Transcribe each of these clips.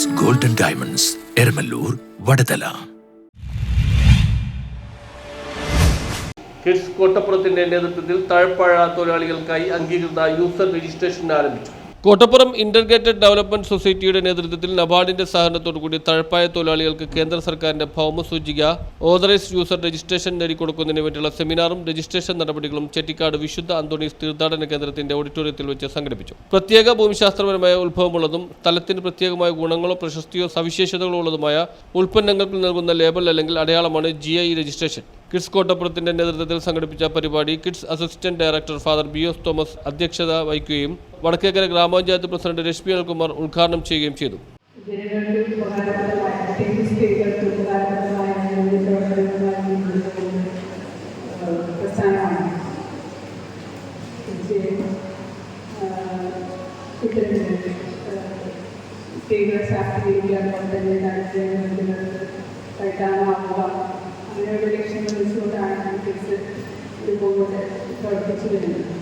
Diamonds golden diamonds Eramallur Vadathala kids കോട്ടപ്പുറത്തിന്റെ നേതൃത്വത്തിൽ താഴ്പ്പാഴ തൊഴിലാളികൾക്കായി അംഗീകൃത യൂസർ രജിസ്ട്രേഷൻ ആരംഭിച്ചു. കോട്ടപ്പുറം ഇന്റർഗ്രേറ്റഡ് ഡെവലപ്മെന്റ് സൊസൈറ്റിയുടെ നേതൃത്വത്തിൽ നബാർഡിന്റെ സഹകരണത്തോടുകൂടി തഴപ്പായ തൊഴിലാളികൾക്ക് കേന്ദ്ര സർക്കാരിന്റെ ഭൗമസൂചിക ഓതറൈസ് യൂസർ രജിസ്ട്രേഷൻ നേടിക്കൊടുക്കുന്നതിന് വേണ്ടിയുള്ള സെമിനാറും രജിസ്ട്രേഷൻ നടപടികളും ചെട്ടിക്കാട് വിശുദ്ധ അന്തോണീസ് തീർത്ഥാടന കേന്ദ്രത്തിന്റെ ഓഡിറ്റോറിയത്തിൽ വെച്ച് സംഘടിപ്പിച്ചു. പ്രത്യേക ഭൂമിശാസ്ത്രപരമായ ഉത്ഭവമുള്ളതും സ്ഥലത്തിന് പ്രത്യേകമായ ഗുണങ്ങളോ പ്രശസ്തിയോ സവിശേഷതകളോ ഉള്ളതുമായ ഉൽപ്പന്നങ്ങൾക്ക് നൽകുന്ന ലേബൽ അല്ലെങ്കിൽ അടയാളമാണ് ജി രജിസ്ട്രേഷൻ. കിഡ്സ് കോട്ടപ്പുറത്തിന്റെ നേതൃത്വത്തിൽ സംഘടിപ്പിച്ച പരിപാടി kids assistant director father B S Thomas അധ്യക്ഷത വഹിക്കുകയും വടക്കേക്കര ഗ്രാമപഞ്ചായത്ത് പ്രസിഡന്റ് രശ്മി അൽകുമാർ ഉദ്ഘാടനം ചെയ്യുകയും ചെയ്തു. സ്ത്രീകളെ ശാക്തീകരിക്കുക അതുപോലെ തന്നെ ദാരിദ്ര്യങ്ങൾക്ക് കഴിക്കാനാവുക അങ്ങനെയുള്ള ലക്ഷ്യങ്ങൾ വെച്ചുകൊണ്ടാണ് കേസ് ഇതുപോലെ പ്രവർത്തിച്ചു വരുന്നത്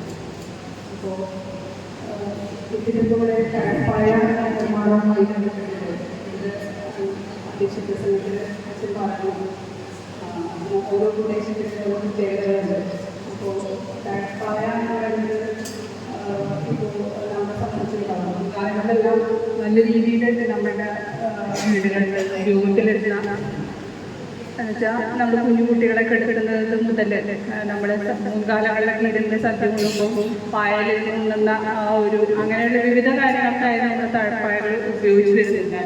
അപ്പോൾ ഇതിലൂടെ പഴയ നിർമ്മാണവുമായി ബന്ധപ്പെട്ടിട്ട് ഇത് അധ്യക്ഷ പ്രസംഗത്തിൽ അച്ഛൻ പറഞ്ഞു ഓരോ പ്രദേശത്തിനും ഓരോ പ്രത്യേകതകളുണ്ട് അപ്പോൾ കടപ്പായ എന്ന് പറയുന്നത് ഇപ്പോൾ നമ്മളെ സംബന്ധിച്ചിടത്തോളം കാലങ്ങളെല്ലാം നല്ല രീതിയിൽ നമ്മുടെ ആ, വീടുകളിൽ രൂപത്തിലെത്തുന്ന എന്നുവെച്ചാൽ നമ്മൾ കുഞ്ഞു കുട്ടികളെ കെടുക്കുന്നത് മുതൽ നമ്മുടെ മുൻകാലങ്ങളിലൊക്കെ ഇരുന്ന് സദ്യ കൊണ്ടുമ്പോൾ പായലിൽ നിന്നുന്ന ആ ഒരു അങ്ങനെയുള്ള വിവിധ കാര്യങ്ങൾക്കായി നമ്മൾ തഴപ്പായകൾ ഉപയോഗിച്ച് വരുന്നില്ല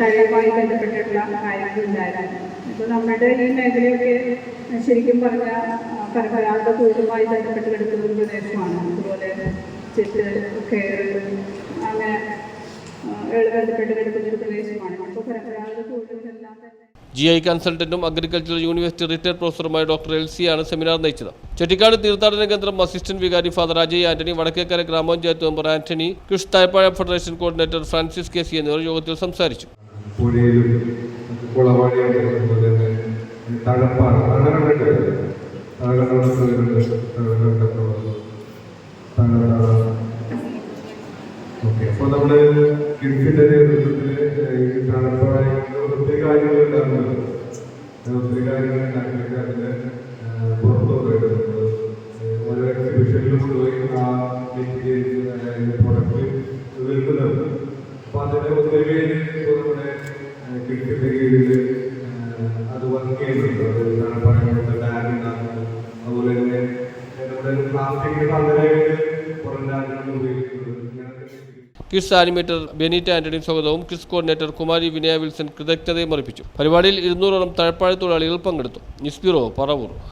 തഴയുമായി ബന്ധപ്പെട്ടിട്ടുള്ള കാര്യങ്ങളുണ്ടായിരുന്നു ഇപ്പോൾ നമ്മുടെ ഈ മേഖലയൊക്കെ ശരിക്കും പറഞ്ഞാൽ പരമ്പരാഗത തൊഴിലുമായി ബന്ധപ്പെട്ട് കിടക്കുന്ന ഒരു പ്രദേശമാണ്. അതുപോലെ ചെറ്റ് കയറ് അങ്ങനെ ബന്ധപ്പെട്ട് കിടക്കുന്ന ഒരു പ്രദേശമാണ്. അപ്പോൾ പരമ്പരാഗത തൊഴിലുകളെല്ലാം തന്നെ ജി ഐ കൺസൾട്ടന്റും അഗ്രികൾച്ചറൽ യൂണിവേഴ്സിറ്റി റിട്ടയർഡ് പ്രൊഫസറുമായ ഡോക്ടർ എൽ സിയാണ് സെമിനാർ നയിച്ചത് ചെട്ടിക്കാട് തീർത്ഥാടന കേന്ദ്രം അസിസ്റ്റന്റ് വികാരി ഫാദർ അജയ് ആന്റണി വടക്കേക്കര ഗ്രാമപഞ്ചായത്ത് member Antony Krish തായ്പാഴ federation coordinator Francis K C എന്നിവർ യോഗത്തിൽ സംസാരിച്ചു ഓക്കെ അപ്പോൾ നമ്മൾ കിഡ്സിന്റെ നേതൃത്വത്തിൽ ഈ തഴപ്പാറയിൽ ഒത്തിരി ഒത്തിരി കാര്യങ്ങളുണ്ടാക്കിയിട്ട് അതിന്റെ പുറത്തു പോയിട്ട് ഓരോ എക്സിബിഷനിലും കൊണ്ടുപോയി ആ മെറ്റീരിയൽസ് പ്രൊഡക്റ്റ് വിൽക്കുന്നുണ്ട് അപ്പൊ അതിന്റെ ഒത്തിരി പേര് നമ്മുടെ കിഴക്കിന്റെ കീഴിൽ അത് വർക്ക് ചെയ്യുന്നുണ്ട് അത് തണുപ്പായിട്ട് ടാഗ് ഉണ്ടാക്കുന്നത് കിഡ്സ് ആനിമേറ്റർ ബെനീറ്റ ആന്റണി സ്വാഗതവും കിസ് കോർഡിനേറ്റർ കുമാരി വിനയ വിൽസൺ കൃതജ്ഞതയും അർപ്പിച്ചു. പരിപാടിയിൽ ഇരുന്നൂറോളം തഴപ്പാഴ തൊഴിലാളികൾ പങ്കെടുത്തു. News bureau Paravur.